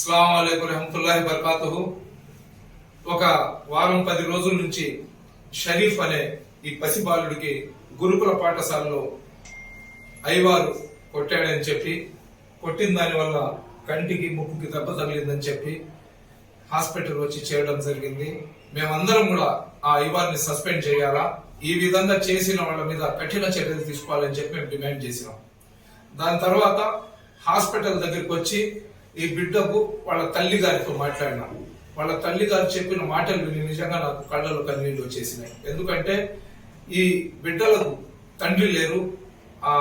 అస్సలం అయికు రహమతుల్లాహి బర్కాతుహు. ఒక వారం పది రోజుల నుంచి షరీఫ్ అనే ఈ పసిబాలుడికి గురుకుల పాఠశాలలో ఐవారు కొట్టాడని చెప్పి కొట్టిన దానివల్ల కంటికి ముక్కుకి దెబ్బ తగిలిందని చెప్పి హాస్పిటల్ వచ్చి చేయడం జరిగింది. మేమందరం కూడా ఆ ఐవార్ని సస్పెండ్ చేయాలా? ఈ విధంగా చేసిన వాళ్ళ మీద కఠిన చర్యలు తీసుకోవాలని చెప్పి మేము డిమాండ్ చేసినాం. దాని తర్వాత హాస్పిటల్ దగ్గరికి వచ్చి ఈ బిడ్డకు వాళ్ళ తల్లి గారితో మాట్లాడినా. వాళ్ళ తల్లి గారు చెప్పిన మాటలు విని నిజంగా నాకు కళ్ళలో కన్నీళ్ళు వచ్చేసినాయి. ఎందుకంటే ఈ బిడ్డలకు తండ్రి లేరు ఆ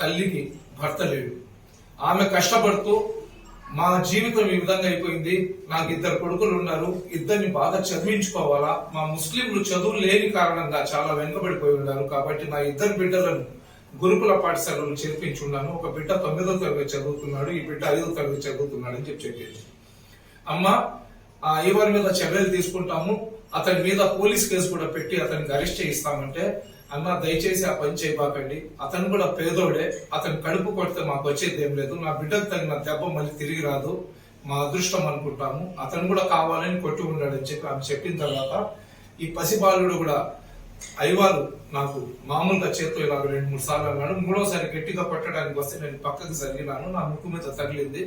తల్లికి భర్త లేడు. ఆమె కష్టపడుతూ మా జీవితం ఈ విధంగా అయిపోయింది నాకు ఇద్దరు కొడుకులు ఉన్నారు ఇద్దరిని బాగా చదివించుకోవాలా మా ముస్లింలు చదువు లేని కారణంగా చాలా వెనుకబడిపోయి ఉన్నారు కాబట్టి నా ఇద్దరు బిడ్డలను గురుకుల పాఠశాలలో చేర్పించున్నాను ఒక బిడ్డ తొమ్మిదో తరగతి చదువుతున్నాడు ఈ బిడ్డ ఐదో తరగతి చదువుతున్నాడు అని చెప్పి చెప్పింది. అమ్మ ఆ ఐవర్ మీద చర్యలు తీసుకుంటాము. అతని మీద పోలీస్ కేసు కూడా పెట్టి అతనికి అరెస్ట్ చేయిస్తామంటే అన్న దయచేసి ఆ పని చేయబాకండి. అతను కూడా పేదోడే. అతను కడుపు కొడితే మాకు వచ్చేది ఏం లేదు. నా బిడ్డకు తగిన దెబ్బ మళ్ళీ తిరిగి రాదు. మా అదృష్టం అనుకుంటాము. అతను కూడా కావాలని కొట్టి ఉన్నాడని చెప్పి ఆమె చెప్పిన తర్వాత ఈ పసిబాలుడు కూడా అయ్యవారు నాకు మామూలుగా చేతితో ఇలా రెండు మూడు సార్లు అన్నాడు. మూడోసారి గట్టిగా పట్టడానికి వస్తే నేను పక్కకి జరిగినాను. నా ముక్కు మీద తగిలింది.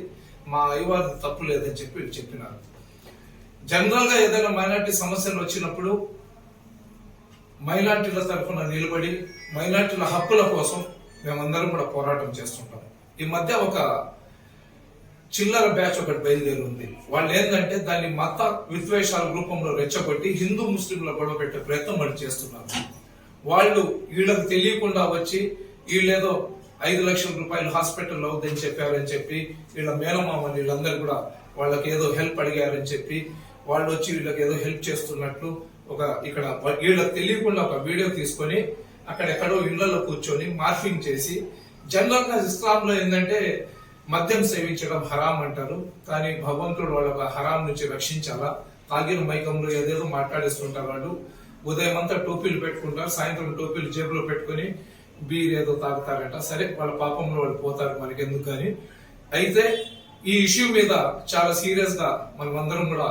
మా అయ్యవారు తప్పు లేదని చెప్పి చెప్పినారు. జనరల్గా ఏదైనా మైనార్టీ సమస్యలు వచ్చినప్పుడు మైనార్టీల తరఫున నిలబడి మైనార్టీల హక్కుల కోసం మేమందరం కూడా పోరాటం చేస్తుంటాం. ఈ మధ్య ఒక చిల్లర బ్యాచ్ ఒకటి బయలుదేరి ఉంది వాళ్ళు ఏంటంటే దాన్ని మత విద్వేషాల రూపంలో రెచ్చగొట్టి హిందూ ముస్లింల గొడవ పెట్టే ప్రయత్నం వాళ్ళు చేస్తున్నారు. వాళ్ళు వీళ్ళకి తెలియకుండా వచ్చి వీళ్ళేదో ఐదు లక్షల రూపాయలు హాస్పిటల్ అవుద్దని చెప్పారని చెప్పి వీళ్ళ మేనమామని వీళ్ళందరూ కూడా వాళ్ళకి ఏదో హెల్ప్ అడిగారని చెప్పి వాళ్ళు వచ్చి వీళ్ళకి ఏదో హెల్ప్ చేస్తున్నట్లు ఒక ఇక్కడ వీళ్ళకి తెలియకుండా ఒక వీడియో తీసుకొని అక్కడ ఎక్కడో ఇళ్ళలో కూర్చొని మార్ఫింగ్ చేసి జనరల్గా ఏంటంటే మద్యం సేవించడం హరాం అంటారు. కానీ భగవంతుడు వాళ్ళ హరాం నుంచి రక్షించాలా? తాగిన మైకంలో ఏదేదో మాట్లాడేస్తుంటారు వాళ్ళు. ఉదయం అంతా టోపీలు పెట్టుకుంటారు. సాయంత్రం టోపీలు జేబులో పెట్టుకొని బీర్ ఏదో తాగుతారంట. సరే వాళ్ళ పాపంలో వాళ్ళు పోతారు మనకి ఎందుకు కానీ. అయితే ఈ ఇష్యూ మీద చాలా సీరియస్గా మనం అందరం కూడా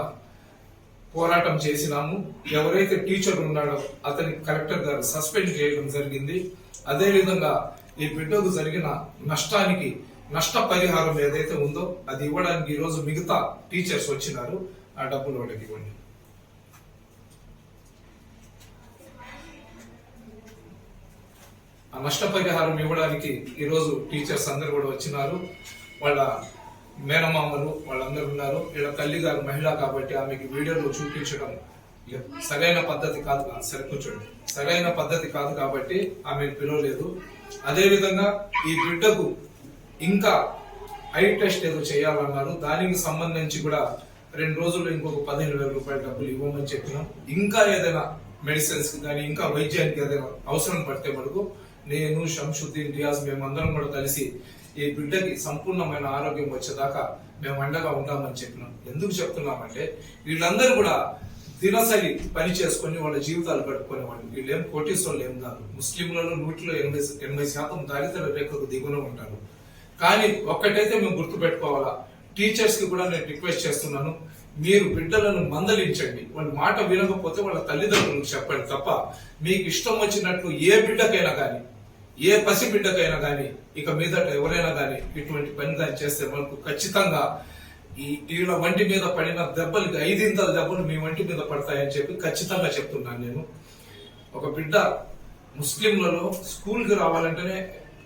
పోరాటం చేసినాము. ఎవరైతే టీచర్ ఉన్నాడో అతని కలెక్టర్ గారు సస్పెండ్ చేయడం జరిగింది. అదే విధంగా ఈ బిడ్డకు జరిగిన నష్టానికి నష్ట పరిహారం ఏదైతే ఉందో అది ఇవ్వడానికి ఈ రోజు మిగతా టీచర్స్ వచ్చినారు. ఆ డబ్బులు వాళ్ళకి ఇవ్వండి. ఆ నష్టపరిహారం ఇవ్వడానికి ఈ రోజు టీచర్స్ అందరు కూడా వచ్చినారు. వాళ్ళ మేనమామలు వాళ్ళందరూ ఉన్నారు. వీళ్ళ తల్లి గారు మహిళ కాబట్టి ఆమెకి వీడియోలో చూపించడం సరైన పద్ధతి కాదు. సరికూర్చోండి సరైన పద్ధతి కాదు కాబట్టి ఆమె పిలవలేదు. అదేవిధంగా ఈ బిడ్డకు ఇంకా ఐ టెస్ట్ ఏదో చేయాలన్నారు. దానికి సంబంధించి కూడా రెండు రోజుల్లో ఇంకొక పదిహేను వేల రూపాయల డబ్బులు ఇవ్వమని చెప్పినాం. ఇంకా ఏదైనా మెడిసిన్స్ కానీ ఇంకా వైద్యానికి ఏదైనా అవసరం పడితే మటుకు నేను షంషుద్దీన్ రియాజ్ మేమందరం కూడా కలిసి ఈ బిడ్డకి సంపూర్ణమైన ఆరోగ్యం వచ్చేదాకా మేము అండగా ఉంటామని చెప్పినాం. ఎందుకు చెప్తున్నామంటే వీళ్ళందరూ కూడా దినసరి పని చేసుకొని వాళ్ళ జీవితాలు గడుపుకునే వాళ్ళు వీళ్ళేం కోటీశ్వరులు ఏం కాదు. ముస్లింలలో నూటిలో ఎనభై ఎనభై శాతం దారిద్ర రేఖకు దిగున ఉంటారు. కానీ ఒక్కటైతే మేము గుర్తుపెట్టుకోవాలా. టీచర్స్కి కూడా నేను రిక్వెస్ట్ చేస్తున్నాను. మీరు బిడ్డలను మందలించండి. వాళ్ళ మాట వినకపోతే వాళ్ళ తల్లిదండ్రులకు చెప్పండి తప్ప మీకు ఇష్టం వచ్చినట్లు ఏ బిడ్డకైనా కానీ ఏ పసి బిడ్డకైనా కానీ ఇక మీదట ఎవరైనా కానీ ఇటువంటి పని కానీ చేస్తే మనకు ఖచ్చితంగా ఈ వీళ్ళ వంటి మీద పడిన దెబ్బలకి ఐదింతల దెబ్బలు మీ వంటి మీద పడతాయని చెప్పి ఖచ్చితంగా చెప్తున్నాను నేను. ఒక బిడ్డ ముస్లింలలో స్కూల్కి రావాలంటేనే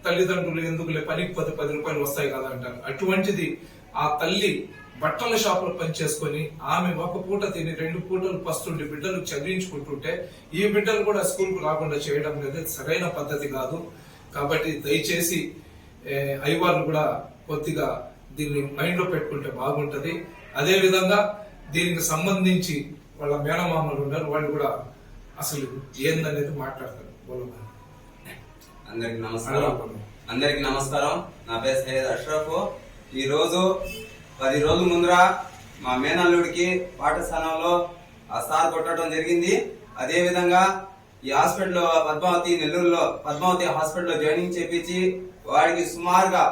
తల్లిదండ్రులు ఎందుకులే పనికి పది పది రూపాయలు వస్తాయి కదా అంటారు. అటువంటిది ఆ తల్లి బట్టల షాపులో పనిచేసుకొని ఆమె ఒక పూట తిని రెండు పూటలు పస్తుండి బిడ్డలు చదివించుకుంటుంటే ఈ బిడ్డలు కూడా స్కూల్కు రాకుండా చేయడం అనేది సరైన పద్ధతి కాదు. కాబట్టి దయచేసి అయ్యవాళ్ళు కూడా కొద్దిగా దీన్ని మైండ్లో పెట్టుకుంటే బాగుంటుంది. అదేవిధంగా దీనికి సంబంధించి వాళ్ళ మేనమామలు ఉన్నారు వాళ్ళు కూడా అసలు ఏందనేది మాట్లాడతారు. బోలమ్మా. అందరికి నమస్కారం. అందరికి నమస్కారం. నా పేరు సయ్యద్ అష్రఫ్. ఈ రోజు పది రోజుల ముందర మా మేనల్లుడికి పాఠశాలలో ఆ సార్ కొట్టడం జరిగింది. అదే విధంగా ఈ హాస్పిటల్లో పద్మావతి నెల్లూరులో పద్మావతి హాస్పిటల్లో జాయినింగ్ చేపించి వాడికి సుమారుగా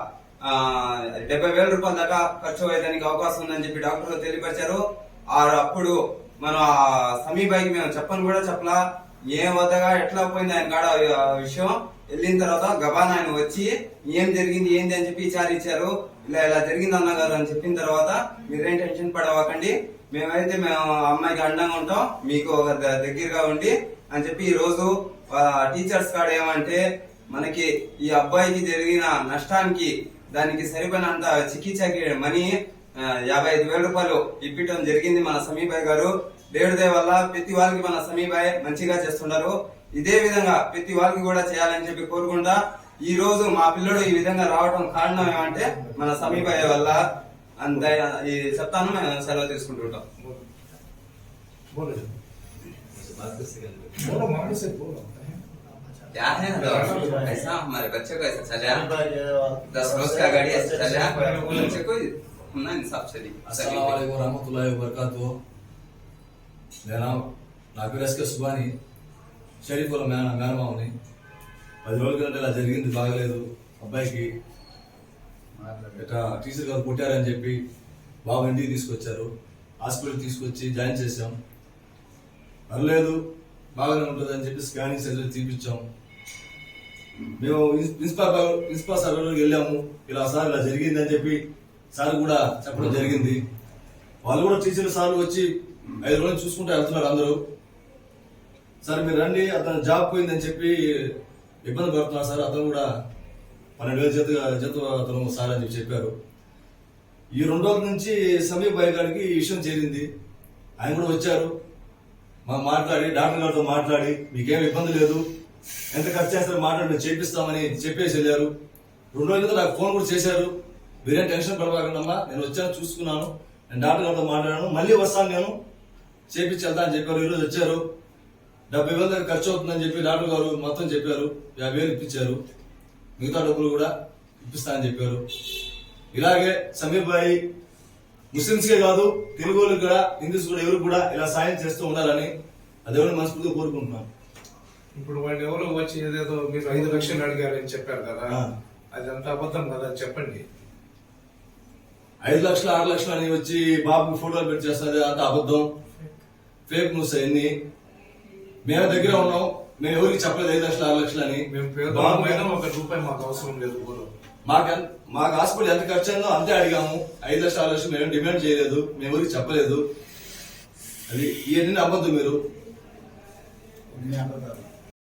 డెబ్బై వేల రూపాయల దాకా ఖర్చు అయ్యేదానికి అవకాశం ఉందని చెప్పి డాక్టర్లు తెలియపరిచారు. ఆ అప్పుడు మన సమీబాయికి మేము చెప్పని కూడా చెప్పలా. ఏ వద్దగా ఎట్లా పోయింది ఆయన కాడ ఆ విషయం? వెళ్ళిన తర్వాత గబాన్ ఆయన వచ్చి ఏం జరిగింది? ఏంది? అని చెప్పి విచారించారు. ఇలా ఇలా జరిగింది అన్నగారు అని చెప్పిన తర్వాత మీరేం టెన్షన్ పడవకండి. మేమైతే మేము అమ్మాయికి అండంగా ఉంటాం. మీకు ఒక దగ్గరగా ఉండి అని చెప్పి ఈ రోజు టీచర్స్ కాడ ఏమంటే మనకి ఈ అబ్బాయికి జరిగిన నష్టానికి దానికి సరిపోయినంత చికిత్సకి మనీ యాభై ఐదు వేల రూపాయలు ఇప్పించడం జరిగింది మన సమీపయ్య గారు. దేవుడి దయ వల్ల ప్రతి వాళ్ళకి మన సమీపయ్య మంచిగా చేస్తున్నారు ఇదే విధంగా ప్రతి వాళ్ళకి కూడా చేయాలని చెప్పి కోరుకుంటా ఈ రోజు మా పిల్లడు ఈ విధంగా రావడం కారణం ఏమంటే మన సమీబాయ్ వల్ల అంత ఈ చెప్తాను మేము సెలవు తీసుకుంటుంటాం बोलो बोलो मामले से बोलो क्या है ऐसा हमारे बच्चे को ऐसा चला दस रोज का गाड़ी ऐसा चला बच्चे को ना इंसाफ चली అస్సలం అయికు రహమతుల్లాహి వబర్కాతు నేను నా పేరు ఎస్కే సుబాని మేన మేనమామని పది రోజుల కిందట ఇలా జరిగింది బాగలేదు. అబ్బాయికి ఇట్లా టీచర్ గారు కొట్టారని చెప్పి బాబు ఇంటికి తీసుకొచ్చారు. హాస్పిటల్ తీసుకొచ్చి జాయిన్ చేసాం పర్లేదు బాగానే ఉంటుంది అని చెప్పి స్కానింగ్ సెంటర్ తీపించాం మేము ప్రిన్సిపాల్ ప్రిన్సిపాల్ సార్ వెళ్ళాము. ఇలా సార్ ఇలా జరిగింది అని చెప్పి సార్ కూడా చెప్పడం జరిగింది. వాళ్ళు కూడా టీచర్ సార్ వచ్చి ఐదు రోజులు చూసుకుంటూ వెళ్తున్నారు అందరూ. సార్ మీరు రండి అతను జాబ్ పోయిందని చెప్పి ఇబ్బంది పడుతున్నారు సార్ అతను కూడా పన్నెండు వేల జీత జత అతను సార్ అని చెప్పి చెప్పారు. ఈ రెండు రోజుల నుంచి సమీప్ బాయ్ గారికి ఈ విషయం చేరింది. ఆయన కూడా వచ్చారు. మా మాట్లాడి డాక్టర్ గారితో మాట్లాడి మీకేం ఇబ్బంది లేదు. ఎంత ఖర్చు చేస్తారో మాట్లాడి చేపిస్తామని చెప్పేసి వెళ్ళారు. రెండు రోజుల నాకు ఫోన్ కూడా చేశారు. మీరేం టెన్షన్ పడబాకండమ్మా నేను వచ్చాను చూసుకున్నాను. నేను డాక్టర్ గారితో మాట్లాడాను. మళ్ళీ వస్తాను నేను. చేపించి వెళ్తా అని చెప్పారు. ఈరోజు వచ్చారు. డెబ్బై వేల దాకా ఖర్చు అవుతుందని చెప్పి డాక్టర్ గారు మొత్తం చెప్పారు. యాభై వేలు ఇప్పించారు. మిగతా డబ్బులు కూడా ఇప్పిస్తానని చెప్పారు. ఇలాగే సమీర్ భాయ్ ముస్లిమ్స్కే కాదు తెలుగు కూడా హిందూస్ కూడా ఎవరు కూడా ఇలా సాయం చేస్తూ ఉండాలని అదేవిధంగా మనస్ఫూర్తిగా కోరుకుంటున్నాను. ఇప్పుడు వాళ్ళు ఎవరో వచ్చి ఏదేదో మీరు ఐదు లక్షలు అడిగారని చెప్పారు కదా ఆ. అదంతా అబద్ధం కదా చెప్పండి. ఐదు లక్షలు ఆరు లక్షలు అని వచ్చి బాబుకి ఫోటోలు పెట్టి చేస్తున్నది అంత అబద్ధం. ఫేక్ న్యూస్ అన్ని మేము దగ్గర ఉన్నాం. మేము ఎవరికి చెప్పలేదు ఐదు లక్షలు ఆరు లక్షలు అని. మేము ఒక రూపాయి మాకు అవసరం లేదు మాకు ఎంత- మాకు హాస్పిటల్ ఎంత ఖర్చు అయిందో అంతే అడిగాము. ఐదు లక్షలు ఆరు లక్షలు మేము డిమాండ్ చేయలేదు. మేము ఎవరికి చెప్పలేదు. అది ఇవన్నీ అబద్ధం మీరు.